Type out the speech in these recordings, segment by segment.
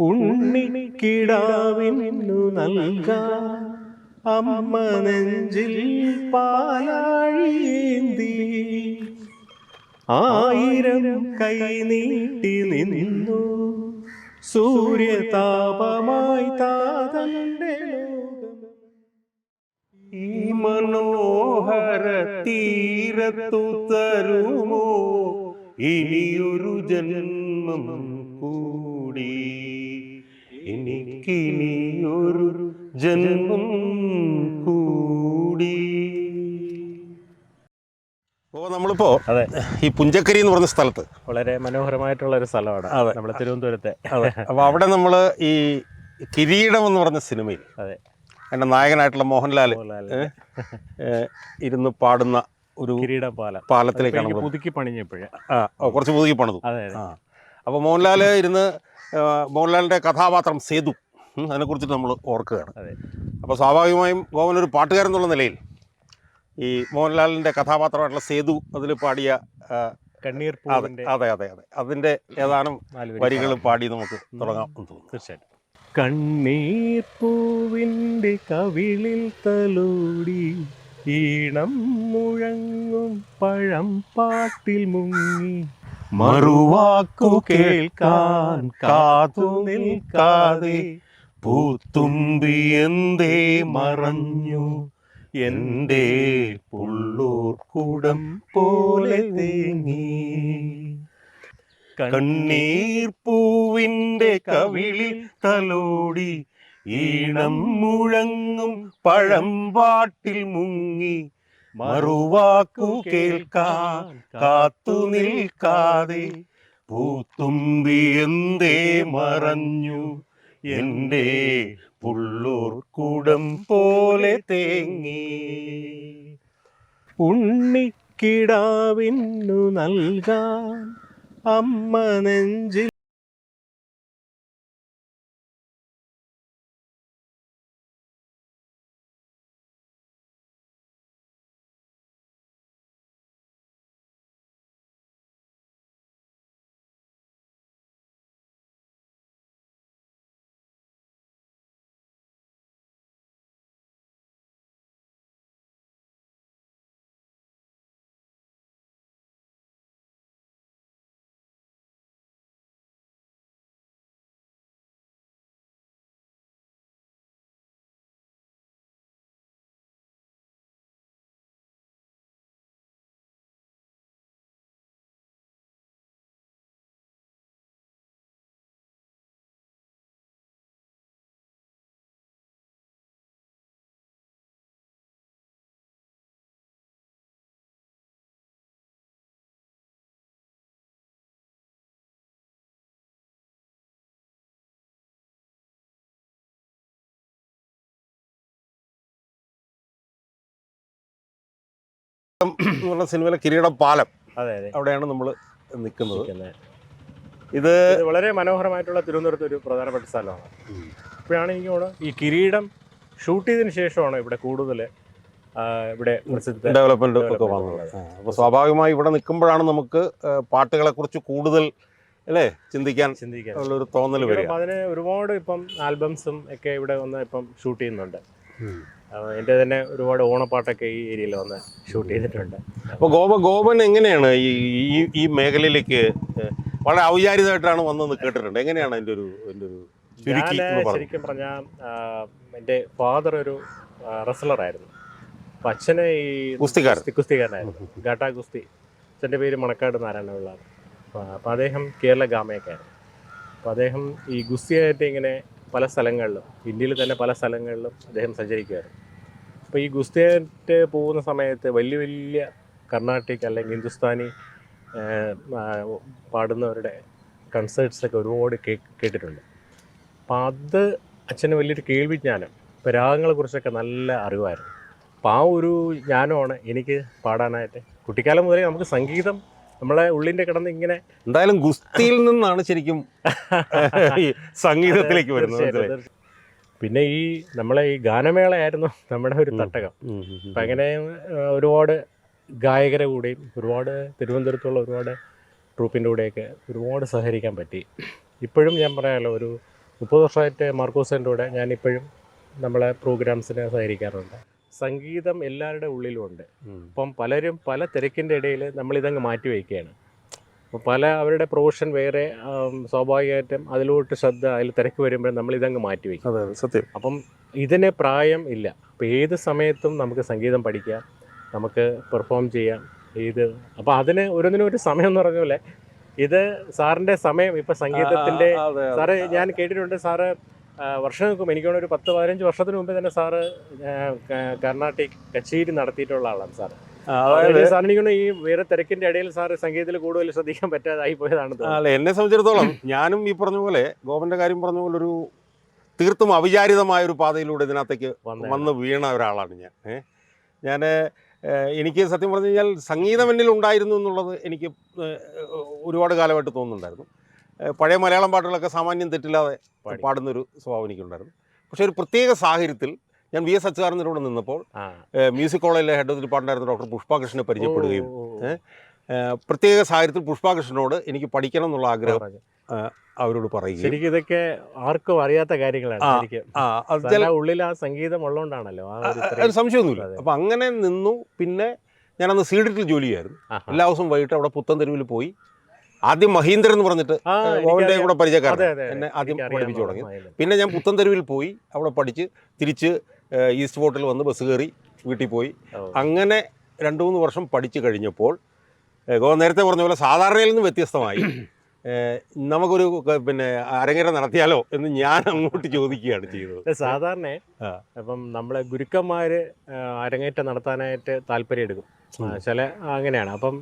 ഉണ്ണിക്കിടാവിന്നു നൽക. അമ്മ നെഞ്ചിൽ പാലാഴിയേന്തി. ആയിരം കൈ നീട്ടി നിന്നു. സൂര്യതാപമായി താതന്റെ ഈ മനോഹര തീരത്തു തരുമോ? ഇനിയൊരു ജന്മം കൂടി. എനിക്കിനിയൊരു ജന്മം കൂടി. അപ്പോൾ നമ്മളിപ്പോ അതെ. ഈ പുഞ്ചക്കരി എന്ന് പറഞ്ഞ സ്ഥലത്ത്. വളരെ മനോഹരമായിട്ടുള്ള ഒരു സ്ഥലമാണ് അതെ. നമ്മുടെ തിരുവനന്തപുരത്തെ. അപ്പോൾ അവിടെ നമ്മൾ ഈ കിരീടം എന്ന് പറഞ്ഞ സിനിമയിൽ അതെ. എന്റെ നായകനായിട്ടുള്ള മോഹൻലാൽ ഇരുന്ന് പാടുന്ന ഒരു കിരീട പാലം. പാലത്തിലേക്കാണ് പുതുക്കി പണിഞ്ഞപ്പോഴേ ആ കുറച്ച് പുതുക്കി പണിതു. അതെ അതെ. ആ. അപ്പോൾ മോഹൻലാൽ ഇരുന്ന് മോഹൻലാലിന്റെ കഥാപാത്രം സേതു. അതിനെക്കുറിച്ചിട്ട് നമ്മൾ ഓർക്കുകയാണ്. അപ്പോൾ സ്വാഭാവികമായും ഗോവൻ ഒരു പാട്ടുകാരൻ എന്നുള്ള നിലയിൽ ഈ മോഹൻലാലിന്റെ കഥാപാത്രമായിട്ടുള്ള സേതു അതിൽ പാടിയ കണ്ണീർ അതെ അതെ അതെ അതെ. അതിന്റെ ഏതാനും വരികൾ. പാടി നമുക്ക് തുടങ്ങാം എന്ന് തോന്നുന്നു. തീർച്ചയായിട്ടും. കണ്ണീർ പൂവിന്റെ കവിളിൽ തലോടി ഈണം മുഴങ്ങും പഴം പാട്ടിൽ മുങ്ങി. മറുവാക്കു കേൾക്കാൻ കാതു നിൽക്കാതെ പൂത്തുമ്പി എന്തേ മറഞ്ഞു? എന്റെ പുള്ളൂർക്കുടം പോലെ തേങ്ങി? കണ്ണീർ പൂവിന്റെ കവിളിൽ തലോടി ഈണം മുഴങ്ങും പഴം വാട്ടിൽ മുങ്ങി മറുവാക്കു കേൾക്കാൻ കാത്തു നിൽക്കാതെ പൂത്തുമ്പി എന്തേ മറഞ്ഞു? എന്റെ പുള്ളൂർക്കുടം പോലെ തേങ്ങി. ഉണ്ണിക്കിടാവിന്നു നൽകാൻ അമ്മ നെഞ്ചിൽ എന്ന് പറഞ്ഞ സിനിമയിലെ കിരീടം പാലം അതെ അതെ. അവിടെയാണ് നമ്മൾ നിൽക്കുന്നത്. ഇത് വളരെ മനോഹരമായിട്ടുള്ള തിരുവനന്തപുരത്ത് ഒരു പ്രധാനപ്പെട്ട സ്ഥലമാണ്. ഇപ്പോഴാണ് എനിക്ക് തോന്നുന്നത് ഈ കിരീടം ഷൂട്ട് ചെയ്തതിന് ശേഷമാണ് ഇവിടെ കൂടുതൽ ഇവിടെ ഡെവലപ്മെന്റ് ഒക്കെ വന്നത്. അപ്പോൾ സ്വാഭാവികമായി ഇവിടെ നിൽക്കുമ്പോഴാണ് നമുക്ക് പാട്ടുകളെ കുറിച്ച് കൂടുതൽ അല്ലേ ചിന്തിക്കാൻ ചിന്തിക്കാൻ. ഉള്ളൊരു തോന്നൽ വരും അതിന് ഒരുപാട് ഇപ്പം ആൽബംസും ഒക്കെ ഇവിടെ വന്ന് ഇപ്പം ഷൂട്ട് ചെയ്യുന്നുണ്ട്. എന്റെ തന്നെ ഒരുപാട് ഓണപ്പാട്ടൊക്കെ ഈ ഏരിയയിൽ വന്ന് ഷൂട്ട് ചെയ്തിട്ടുണ്ട്. അപ്പോൾ ഗോപ ഗോപൻ എങ്ങനെയാണ് ഈ ഈ മേഖലയിലേക്ക് വളരെ ഔചാരികമായിട്ടാണ് വന്നത് കേട്ടിട്ടുണ്ട്. എങ്ങനെയാണ് എന്റെ ഒരു എന്റെ ഒരു ശരിക്കും പറഞ്ഞാൽ എന്റെ ഫാദർ ഒരു റെസ്ലറായിരുന്നു അപ്പം അച്ഛനെ ഈ ഗുസ്തിക്കാരൻ. കുസ്തിക്കാരനായിരുന്നു ഗട്ട ഗുസ്തി. അച്ഛന്റെ പേര് മണക്കാട് നാരായണപിള്ളാണ് അപ്പോൾ അദ്ദേഹം കേരള ഗാമയൊക്കെ ആയിരുന്നു. അപ്പോൾ അദ്ദേഹം ഈ ഗുസ്തിയായിട്ട് ഇങ്ങനെ പല സ്ഥലങ്ങളിലും. ഇന്ത്യയിൽ തന്നെ പല സ്ഥലങ്ങളിലും അദ്ദേഹം സഞ്ചരിക്കുകയായിരുന്നു അപ്പോൾ ഈ ഗുസ്തിയായിട്ട് പോകുന്ന സമയത്ത് വലിയ വലിയ കർണാട്ടിക് അല്ലെങ്കിൽ ഹിന്ദുസ്ഥാനി പാടുന്നവരുടെ കൺസേർട്ട്സൊക്കെ ഒരുപാട് കേ കേട്ടിട്ടുണ്ട്. അപ്പം അത് അച്ഛന് വലിയൊരു കേൾവിജ്ഞാനം. ഇപ്പോൾ രാഗങ്ങളെക്കുറിച്ചൊക്കെ നല്ല അറിവായിരുന്നു. അപ്പോൾ ആ ഒരു ജ്ഞാനമാണ് എനിക്ക് പാടാനായിട്ട് കുട്ടിക്കാലം മുതലേ നമുക്ക് സംഗീതം നമ്മളെ ഉള്ളിന്റെ കിടന്ന് ഇങ്ങനെ എന്തായാലും ഗുസ്തിയിൽ നിന്നാണ് ശരിക്കും ഈ സംഗീതത്തിലേക്ക് വരുന്നത്. പിന്നെ ഈ നമ്മളെ ഈ ഗാനമേളയായിരുന്നു നമ്മുടെ ഒരു തട്ടകം. അപ്പം അങ്ങനെ ഒരുപാട് ഗായകരെ കൂടെയും ഒരുപാട് തിരുവനന്തപുരത്തുള്ള ഒരുപാട് ട്രൂപ്പിന്റെ കൂടെയൊക്കെ ഒരുപാട് സഹകരിക്കാൻ പറ്റി ഇപ്പോഴും ഞാൻ പറയാമല്ലോ ഒരു മുപ്പത് വർഷമായിട്ട് മാർക്കോസിന്റെ കൂടെ ഞാനിപ്പോഴും നമ്മളെ പ്രോഗ്രാംസിനെ സഹകരിക്കാറുണ്ട് സംഗീതം എല്ലാവരുടെ ഉള്ളിലും അപ്പം പലരും പല തിരക്കിന്റെ ഇടയിൽ നമ്മളിതങ്ങ് മാറ്റി വയ്ക്കുകയാണ്. അപ്പോൾ പല അവരുടെ പ്രൊഫഷൻ വേറെ സ്വാഭാവികമായിട്ടും അതിലോട്ട് ശ്രദ്ധ അതിൽ തിരക്ക് വരുമ്പോൾ നമ്മളിതങ്ങ് മാറ്റി വയ്ക്കും. സത്യം. അപ്പം ഇതിന് പ്രായം ഇല്ല. അപ്പോൾ ഏത് സമയത്തും നമുക്ക് സംഗീതം പഠിക്കാം നമുക്ക് പെർഫോം ചെയ്യാം ഏത് അപ്പോൾ അതിന് ഓരോന്നിനും ഒരു സമയം എന്ന് പറഞ്ഞ പോലെ ഇത് സാറിന്റെ സമയം ഇപ്പം സംഗീതത്തിന്റെ. സാറ് ഞാൻ കേട്ടിട്ടുണ്ട് സാറ് വർഷങ്ങൾക്ക് എനിക്ക് ഒരു പത്ത് പതിനഞ്ച് വർഷത്തിന് മുമ്പേ തന്നെ സാറ് കർണാട്ടിക് കച്ചേരി നടത്തിയിട്ടുള്ള ആളാണ് സാർ അതായത് സാറിന് ഈ വേറെ തിരക്കിന്റെ ഇടയിൽ സാർ സംഗീതത്തിൽ കൂടുതൽ ശ്രദ്ധിക്കാൻ പറ്റാതായി പോയതാണ് അല്ല എന്നെ സംബന്ധിച്ചിടത്തോളം ഞാനും ഈ പറഞ്ഞ പോലെ ഗോപന്റെ കാര്യം പറഞ്ഞ പോലെ ഒരു തീർത്തും അവിചാരിതമായ ഒരു പാതയിലൂടെ ഇതിനകത്തേക്ക്. വന്ന് വീണ ഒരാളാണ് ഞാൻ. ഞാൻ എനിക്ക് സത്യം പറഞ്ഞു കഴിഞ്ഞാൽ സംഗീതം എന്നിൽ ഉണ്ടായിരുന്നു എന്നുള്ളത് എനിക്ക് ഒരുപാട് കാലമായിട്ട് തോന്നുന്നുണ്ടായിരുന്നു. പഴയ മലയാളം പാട്ടുകളൊക്കെ സാമാന്യം തെറ്റില്ലാതെ പാടി. പാടുന്നൊരു സ്വഭാവം എനിക്കുണ്ടായിരുന്നു. പക്ഷേ ഒരു പ്രത്യേക സാഹചര്യത്തിൽ ഞാൻ വി എസ് അച്യുതാനന്ദന്റെ കൂടെ നിന്നപ്പോൾ മ്യൂസിക് കോളേജിലെ ഹെഡ് ഓഫ് ഡിപ്പാർട്ട്മെന്റായിരുന്ന ഡോക്ടർ പുഷ്പാകൃഷ്ണനെ പരിചയപ്പെടുകയും പ്രത്യേക സാഹചര്യത്തിൽ പുഷ്പാകൃഷ്ണനോട് എനിക്ക് പഠിക്കണം എന്നുള്ള ആഗ്രഹം. അവരോട് പറയുക ശരിക്കും ഇതൊക്കെ ആർക്കും അറിയാത്ത കാര്യങ്ങളാണ് ഉള്ളിൽ ആ സംഗീതം ഉള്ളതുകൊണ്ടാണല്ലോ സംശയമൊന്നുമില്ല. അപ്പം അങ്ങനെ നിന്നു. പിന്നെ ഞാനന്ന് സീഡിറ്റിൽ ജോലി ചെയ്യായിരുന്നു എല്ലാ ദിവസവും വൈകിട്ട് അവിടെ പുത്തൻ തെരുവിൽ പോയി ആദ്യം മഹീന്ദ്രൻ എന്ന് പറഞ്ഞിട്ട് ഗോവന്റെ കൂടെ പരിചയക്കാരൻ എന്നെ ആദ്യം പഠിപ്പിച്ചു തുടങ്ങി. പിന്നെ ഞാൻ പുത്തൻ തെരുവിൽ പോയി. അവിടെ പഠിച്ച് തിരിച്ച് ഈസ്റ്റ് ഫോർട്ടിൽ വന്ന് ബസ് കയറി വീട്ടിൽ പോയി. അങ്ങനെ രണ്ട് മൂന്ന് വർഷം പഠിച്ചു കഴിഞ്ഞപ്പോൾ ഗോവ നേരത്തെ പറഞ്ഞ പോലെ സാധാരണയിൽ നിന്ന് വ്യത്യസ്തമായി നമുക്കൊരു പിന്നെ അരങ്ങേറ്റം നടത്തിയാലോ എന്ന് ഞാൻ അങ്ങോട്ട് ചോദിക്കുകയാണ് ചെയ്തത്. സാധാരണ. അപ്പം നമ്മളെ ഗുരുക്കന്മാര് അരങ്ങേറ്റം നടത്താനായിട്ട് താല്പര്യം എടുക്കും. ചില അങ്ങനെയാണ്. അപ്പം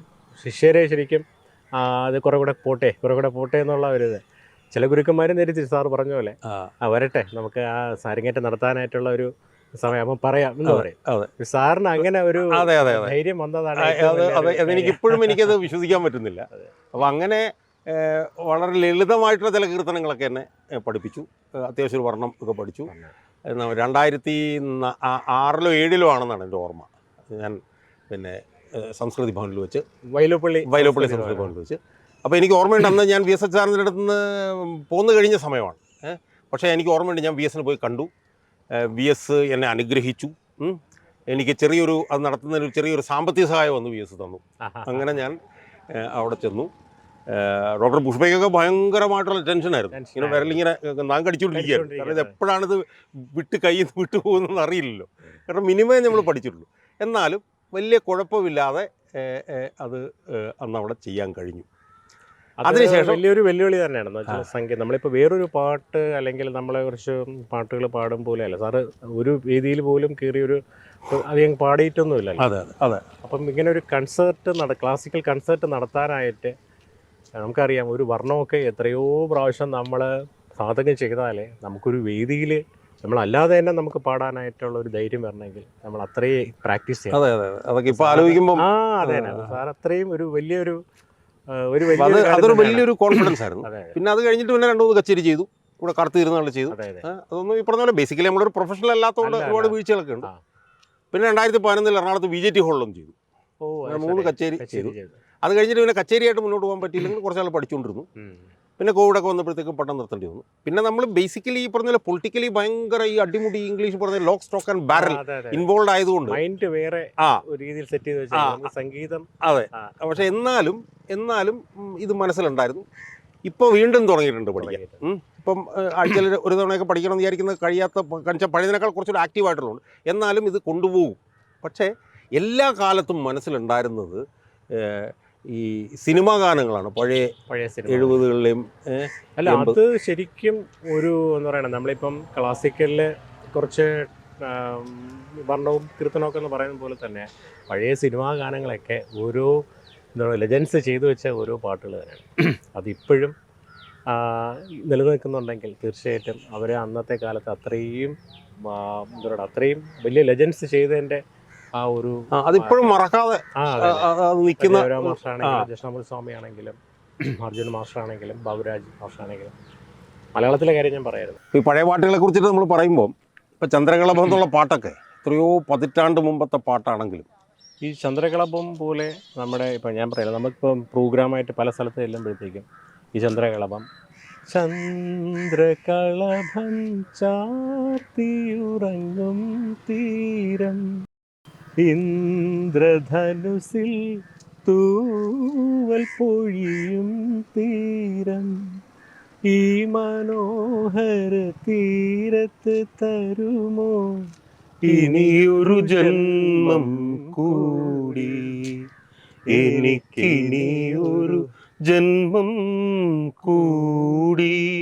ശിഷ്യരെ ശരിക്കും അത് കുറെ കൂടെ പോട്ടെ കുറെ കൂടെ പോട്ടെ എന്നുള്ള ഒരു ഇത്. ചില ഗുരുക്കന്മാരും നേരിട്ട് സാർ പറഞ്ഞ പോലെ ആ, വരട്ടെ നമുക്ക് ആ സാരിങ്ങേറ്റം നടത്താനായിട്ടുള്ള ഒരു സമയം പറയാം എന്ന് പറയും. സാറിന് അങ്ങനെ ഒരു അതെ അതെ ധൈര്യം വന്നതാണ് അത് അതെനിക്ക് ഇപ്പോഴും എനിക്കത് വിശ്വസിക്കാൻ പറ്റുന്നില്ല. അപ്പം അങ്ങനെ വളരെ ലളിതമായിട്ടുള്ള ചില കീർത്തനങ്ങളൊക്കെ എന്നെ പഠിപ്പിച്ചു. അത്യാവശ്യം ഒരു വർണം ഒക്കെ പഠിച്ചു. രണ്ടായിരത്തി ആറിലോ ഏഴിലോ ആണെന്നാണ് എന്റെ ഓർമ്മ. ഞാൻ പിന്നെ സംസ്കൃതി ഭവനിൽ വെച്ച്. വൈലോപ്പള്ളി വൈലോപ്പള്ളി സംസ്കൃതി ഭവനിൽ. വെച്ച്. അപ്പോൾ എനിക്ക് ഓർമ്മയുണ്ട് അന്ന് ഞാൻ വി എസ് എച്ച് ആറിന്റെ അടുത്ത് നിന്ന് പോന്നു കഴിഞ്ഞ സമയമാണ്. പക്ഷേ എനിക്ക് ഓർമ്മയുണ്ട് ഞാൻ വി എസിന് പോയി കണ്ടു. വി എസ് എന്നെ അനുഗ്രഹിച്ചു. എനിക്ക് ചെറിയൊരു അത് നടത്തുന്നതിന് ചെറിയൊരു സാമ്പത്തിക സഹായം വന്ന് വി എസ് തന്നു. അങ്ങനെ ഞാൻ അവിടെ ചെന്നു. ഡോക്ടർ പുഷ്പയ്ക്കൊക്കെ ഭയങ്കരമായിട്ടുള്ള ടെൻഷനായിരുന്നു ഇങ്ങനെ വിരലിങ്ങനെ നാം കടിച്ചുകൊണ്ടിരിക്കുകയായിരുന്നു. കാരണം ഇത് എപ്പോഴാണിത് വിട്ട് കയ്യിൽ നിന്ന് വിട്ടു പോകുന്നതെന്ന് അറിയില്ലല്ലോ. കാരണം മിനിമം നമ്മൾ പഠിച്ചിട്ടുള്ളൂ. എന്നാലും വലിയ കുഴപ്പമില്ലാതെ അത് അന്ന് അവിടെ ചെയ്യാൻ കഴിഞ്ഞു. അത് അതിനുശേഷം- വലിയൊരു വെല്ലുവിളി തന്നെയാണ്. സംഗീതം നമ്മളിപ്പോൾ വേറൊരു പാട്ട് അല്ലെങ്കിൽ നമ്മളെ കുറച്ച് പാട്ടുകൾ പാടും പോലെ അല്ല സാറ് ഒരു വേദിയിൽ പോലും കയറിയൊരു അധികം പാടിയിട്ടൊന്നുമില്ല അതെ അതെ അതെ. അപ്പം ഇങ്ങനെ ഒരു കൺസേർട്ട് നട ക്ലാസിക്കൽ കൺസേർട്ട് നടത്താനായിട്ട് നമുക്കറിയാം ഒരു വർണമൊക്കെ എത്രയോ പ്രാവശ്യം നമ്മൾ സാധകം ചെയ്താലേ നമുക്കൊരു വേദിയിൽ നമ്മളല്ലാതെ തന്നെ നമുക്ക് പാടാനായിട്ടുള്ള ഒരു ധൈര്യം വരണമെങ്കിൽ നമ്മൾ അത്രയും പ്രാക്ടീസ് ചെയ്യണം. അതെ അതെ. അതൊക്കെ ആലോചിക്കുമ്പോൾ ആ അതെ. സാർ അത്രയും ഒരു വലിയൊരു ഒരു വലിയ അതൊരു വലിയൊരു കോൺഫിഡൻസ് ആയിരുന്നു. പിന്നെ അത് കഴിഞ്ഞിട്ട് പിന്നെ രണ്ടു മൂന്ന് കച്ചേരി ചെയ്തു. കൂടെ കറുത്ത് ഇരുന്നാൾ ചെയ്തു. അതെ അതെ. അതൊന്നും ഈ പറഞ്ഞ പോലെ ബേസിക്കലി നമ്മളൊരു പ്രൊഫഷണൽ അല്ലാത്തതുകൊണ്ട് ഒരുപാട്. വീഴ്ചകളൊക്കെ ഉണ്ട്. പിന്നെ രണ്ടായിരത്തി പതിനൊന്നിൽ എറണാകുളത്ത് ബി ജെ ടി ഹോളിലും ചെയ്തു. ഓ മൂന്ന് കച്ചേരി ചെയ്തു. അത് കഴിഞ്ഞിട്ട് പിന്നെ കച്ചേരിയായിട്ട് മുന്നോട്ട് പോകാൻ പറ്റിയില്ലെങ്കിൽ കുറച്ചാൾ പഠിച്ചുകൊണ്ടിരുന്നു. പിന്നെ കോവിഡൊക്കെ വന്നപ്പോഴത്തേക്കും പട്ടം നിർത്തേണ്ടി വന്നു. പിന്നെ നമ്മൾ ബേസിക്കലി ഈ പറഞ്ഞ പൊളിറ്റിക്കലി ഭയങ്കര ഈ അടിമുടി ഇംഗ്ലീഷ് പറഞ്ഞ lock stock and barrel. Involve ആയതുകൊണ്ട് മൈൻഡ് വേറെ ആ. ഒരു രീതിയിൽ സെറ്റ് ചെയ്ത് സംഗീതം അതെ. പക്ഷെ എന്നാലും എന്നാലും ഇത് മനസ്സിലുണ്ടായിരുന്നു. ഇപ്പോൾ വീണ്ടും തുടങ്ങിയിട്ടുണ്ട് പഠിക്കാൻ. ഇപ്പം ആഴ്ചയിൽ ഒരു തവണയൊക്കെ പഠിക്കണം എന്ന് വിചാരിക്കുന്നത് കഴിയാത്ത കണിച്ച പഴയതിനേക്കാൾ കുറച്ചുകൂടി ആക്റ്റീവ് ആയിട്ടുള്ളൂ എന്നാലും ഇത് കൊണ്ടുപോകും. പക്ഷേ എല്ലാ കാലത്തും മനസ്സിലുണ്ടായിരുന്നത് ഈ സിനിമാ ഗാനങ്ങളാണ്. പഴയ പഴയ സിനിമ എഴുപതുകളിലെയും അല്ല അത് ശരിക്കും ഒരു എന്ന് പറയണ നമ്മളിപ്പം ക്ലാസിക്കലിൽ കുറച്ച് വർണവും കീർത്തനമൊക്കെ എന്ന് പറയുന്ന പോലെ തന്നെ പഴയ സിനിമാ ഗാനങ്ങളൊക്കെ ഓരോ എന്താ പറയുക ലെജൻസ് ചെയ്തു വെച്ച ഓരോ പാട്ടുകൾ തന്നെയാണ്. അതിപ്പോഴും നിലനിൽക്കുന്നുണ്ടെങ്കിൽ തീർച്ചയായിട്ടും അവർ അന്നത്തെ കാലത്ത് അത്രയും എന്താ പറയുക അത്രയും വലിയ ലെജൻസ് ചെയ്തതിന്റെ ആ ഒരു അതിപ്പോഴും മറക്കാതെ നിൽക്കുന്ന മാസ്റ്ററാണെങ്കിലും ജഷ്ണമൂൽ സ്വാമി ആണെങ്കിലും അർജുൻ മാസ്റ്റർ ആണെങ്കിലും ബാബുരാജ് മാസ്റ്റർ ആണെങ്കിലും മലയാളത്തിലെ കാര്യം ഞാൻ പറയായിരുന്നു. ഈ പഴയ പാട്ടുകളെ കുറിച്ചിട്ട് നമ്മൾ പറയുമ്പോൾ ഇപ്പോൾ ചന്ദ്രകളഭം എന്നുള്ള പാട്ടൊക്കെ എത്രയോ പതിറ്റാണ്ട് മുമ്പത്തെ പാട്ടാണെങ്കിലും. ഈ ചന്ദ്രകളഭം പോലെ നമ്മുടെ ഇപ്പം ഞാൻ പറയാം നമുക്കിപ്പം പ്രോഗ്രാമായിട്ട് പല സ്ഥലത്ത് ചെല്ലുമ്പോഴത്തേക്കും ഈ ചന്ദ്രകളഭം ചന്ദ്രകളഭം ചാർത്തിയുറങ്ങും തീരം ഇന്ദ്രധനുസിൽ തൂവൽ പൊഴിയും തീരം ഈ മനോഹര തീരത്ത് തരുമോ? ഇനിയൊരു ജന്മം കൂടി. എനിക്കിനിയൊരു ജന്മം കൂടി.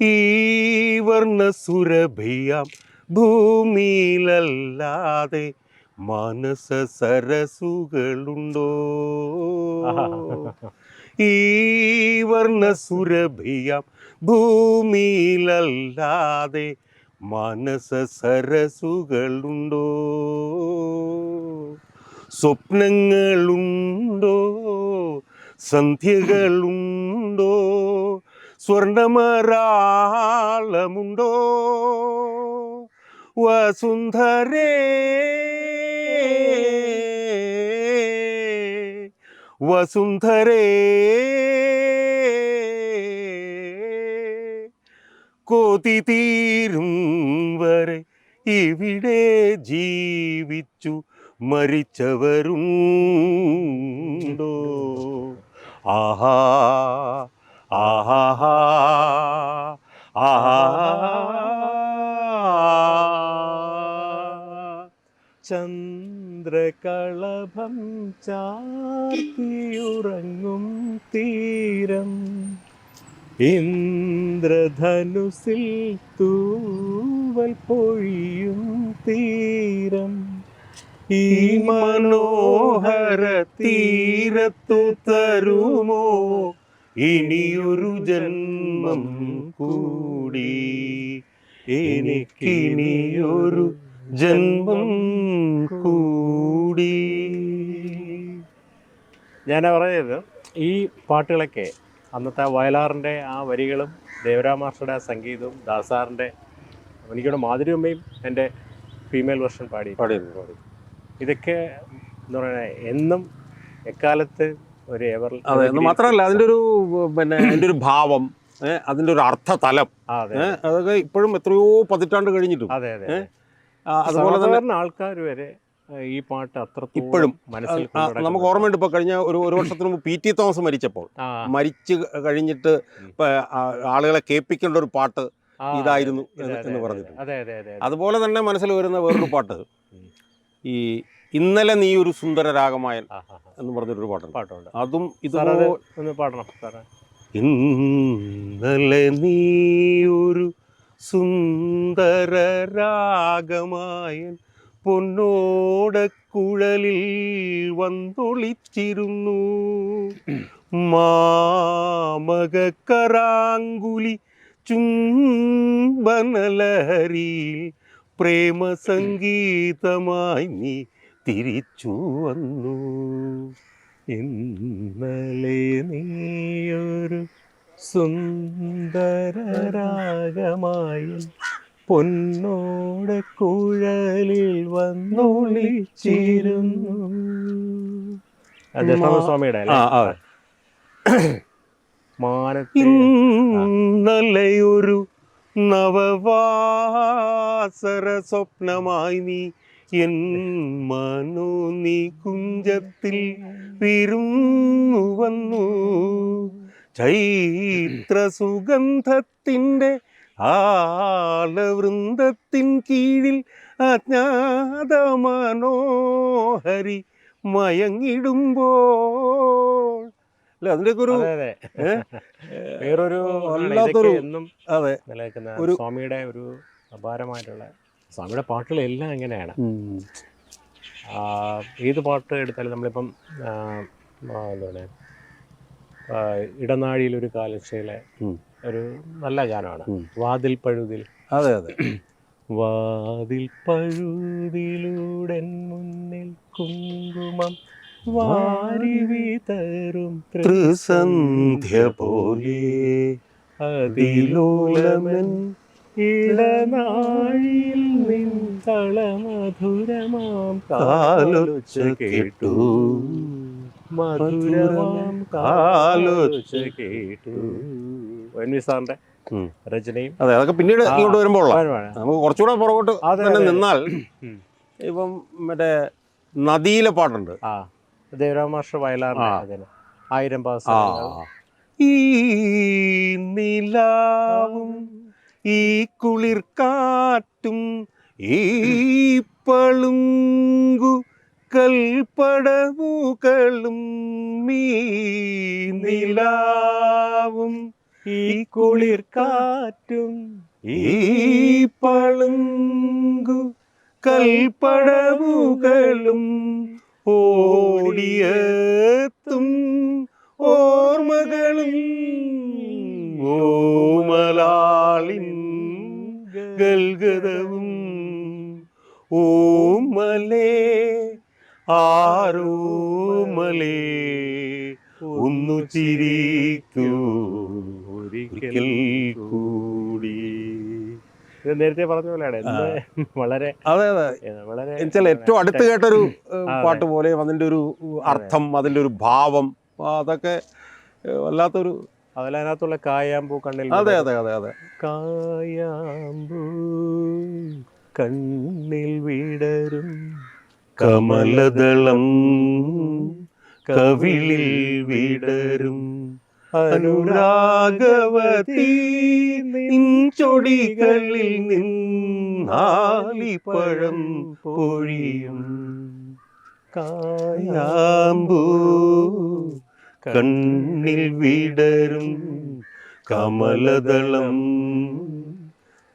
ഈ വർണസുരഭിയാം ഭൂമിയിലല്ലാതെ മാനസ സരസുകളുണ്ടോ? ഈ വർണസുരഭിയാം ഭൂമിയിലല്ലാതെ മാനസ സരസുകളുണ്ടോ? സ്വപ്നങ്ങളുണ്ടോ? സന്ധ്യകളുണ്ടോ? സ്വർണമരാളമുണ്ടോ? വസുന്ധരേ. വസുന്ധരേ. കൊതി തീരും വരെ ഇവിടെ ജീവിച്ചു മരിച്ചവരുണ്ടോ? ആഹാ ആഹാ ആഹാ ചന്ദ്രകളഭം ചാത്തിയുറങ്ങും തീരം. ഇന്ദ്രധനുസിൽ തൂവൽ പൊഴിയും തീരം. ഈ മനോഹര തീരത്തു തരുമോ? ഇനിയൊരു ജന്മം കൂടി. എനിക്കിനിയൊരു ജന്മം കൂടി. ഞാൻ പറഞ്ഞത് ഈ പാട്ടുകളൊക്കെ അന്നത്തെ വയലാറിന്റെ ആ വരികളും ദേവരാമാസ്റ്ററുടെ ആ സംഗീതവും ദാസാറിന്റെ എനിക്കിവിടെ മാധുര്യമ്മയും എന്റെ ഫീമെയിൽ വെർഷൻ പാടി പാടിയിരുന്നു പാടി ഇതൊക്കെ എന്ന് പറയുന്നത് എന്നും എക്കാലത്ത് ഒരു എവർ അതെ മാത്രമല്ല അതിന്റെ ഒരു പിന്നെ അതിന്റെ ഒരു ഭാവം അതിന്റെ ഒരു അർത്ഥതലം തലം അതൊക്കെ ഇപ്പോഴും എത്രയോ പതിറ്റാണ്ട് കഴിഞ്ഞിട്ടും. അതെ അതെ. അതുപോലെ തന്നെ ആൾക്കാർ വരെ ഈ പാട്ട് അത്ര ഇപ്പോഴും, മനസ്സിൽ നമുക്ക് ഓർമ്മയുണ്ട് ഇപ്പോൾ കഴിഞ്ഞ ഒരു ഒരു വർഷത്തിന് മുമ്പ് പി ടി തോമസ് മരിച്ചപ്പോൾ. മരിച്ചു കഴിഞ്ഞിട്ട് ഇപ്പൊ ആളുകളെ കേൾപ്പിക്കേണ്ട ഒരു പാട്ട് ഇതായിരുന്നു എന്ന് പറഞ്ഞു അതെ, അതെ. അതെ അതെ അതെ. അതുപോലെ തന്നെ മനസ്സിൽ വരുന്ന വേറൊരു പാട്ട്. ഈ ഇന്നലെ നീ ഒരു സുന്ദര രാഗമായൻ. എന്ന് പറഞ്ഞൊരു പാട്ടുണ്ട്. പാട്ടുണ്ട്. അതും ഇത് പാടണം ഇന്നലെ നീ ഒരു സുന്ദര രാഗമായൻ പൊന്നോടക്കുഴലിൽ വന്നൊളിച്ചിരുന്നു. മാമകരാങ്കുലി ചുംബനലഹരിയിൽ പ്രേമസംഗീതമായി നീ തിരിച്ചു വന്നു. ഇന്നലെ നീയൊരു സുന്ദരരാഗമായി പൊന്നോടെ കുഴലിൽ വന്നൊളിച്ചിരുന്നു. സ്വാമിയുടെ ഇന്നലെയൊരു നവവാസര സ്വപ്നമായി നീ എൻ മനു നീ കുഞ്ചത്തിൽ വിരുന്നു വന്നു. ചൈത്ര സുഗന്ധത്തിന്റെ ആലവൃന്ദത്തിൻ കീഴിൽ അജ്ഞാത മനോഹരി മയങ്ങിടുമ്പോൾ. അല്ല? അതിന്റെയൊക്കെ ഒരു? വേറൊരു വല്ലാത്തൊരു എന്നും അതെ. ഒരു- സ്വാമിയുടെ ഒരു അപാരമായിട്ടുള്ള സ്വാമിയുടെ പാട്ടുകളെല്ലാം എങ്ങനെയാണ് ഏത് പാട്ട് എടുത്താലും നമ്മളിപ്പം എന്താണ് ഇടനാഴിയിലൊരു കാലശയിലെ ഉം. ഒരു നല്ല ഗാനമാണ്. വാതിൽ പഴുതിൽ. അതെ അതെ. വാതിൽ പഴുതിലൂടെ മുന്നിൽ കുങ്കുമം വാരി വിതറും ത്രിസന്ധ്യ പോലെ അതിലോലമൻ ഇളനാഴിയിൽ നിന്തളമധുരമാം കാലൊച്ച കേട്ടു. മധുരമാം കാലൊച്ച കേട്ടു. എൻ വി സാറിന്റെ രചനയും. അതെ അതൊക്കെ പിന്നീട് ഇങ്ങോട്ട് വരുമ്പോൾ. നമുക്ക് കുറച്ചുകൂടെ പുറകോട്ട് തന്നെ നിന്നാൽ ഇപ്പം മറ്റേ നദിയിലെ പാട്ടുണ്ട്. ആ ദേവരാമ വയലാർ വയലാറിന്റെ ആയിരം പാസ് ഈ നിലാവും ഈ കുളിർ കാറ്റും ഈ പളുങ്കു കൽപ്പടവുകളും മീ നിലാവും ഈ കുളിർ കാറ്റും ഈ പളുങ്കു കൽപ്പടവുകളും ഓടിയെത്തും ഓർമ്മകളും ഓമലാളിൻ ഗൽഗതവും ഓമലേ ആരോമലേ ഒന്നു ചിരിക്കൂ ഒരിക്കൽ കൂടി. ഇത് നേരത്തെ പറഞ്ഞ പോലെയാണ്. വളരെ അതെ അതെ. എന്നുവെച്ചാൽ ഏറ്റവും അടുത്ത് കേട്ടൊരു ഒരു പാട്ട് പോലെ അതിന്റെ ഒരു അർത്ഥം അതിന്റെ ഒരു ഭാവം അതൊക്കെ വല്ലാത്തൊരു അതിലതിനകത്തുള്ള കായാമ്പൂ കണ്ണിൽ അതെ അതെ അതെ അതെ. കായാമ്പൂ കണ്ണിൽ വിടരും. കമലദളം കവിളിൽ വിടരും. അനുരാഗവതി ചൊടികളിൽ നിന്നാലിപ്പഴം പൊഴിയും. കായാമ്പൂ കണ്ണിൽ വിടരും. കമലദളം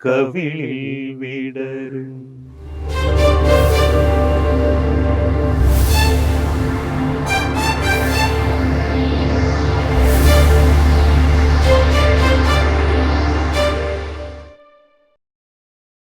കവിളിൽ വിടരും.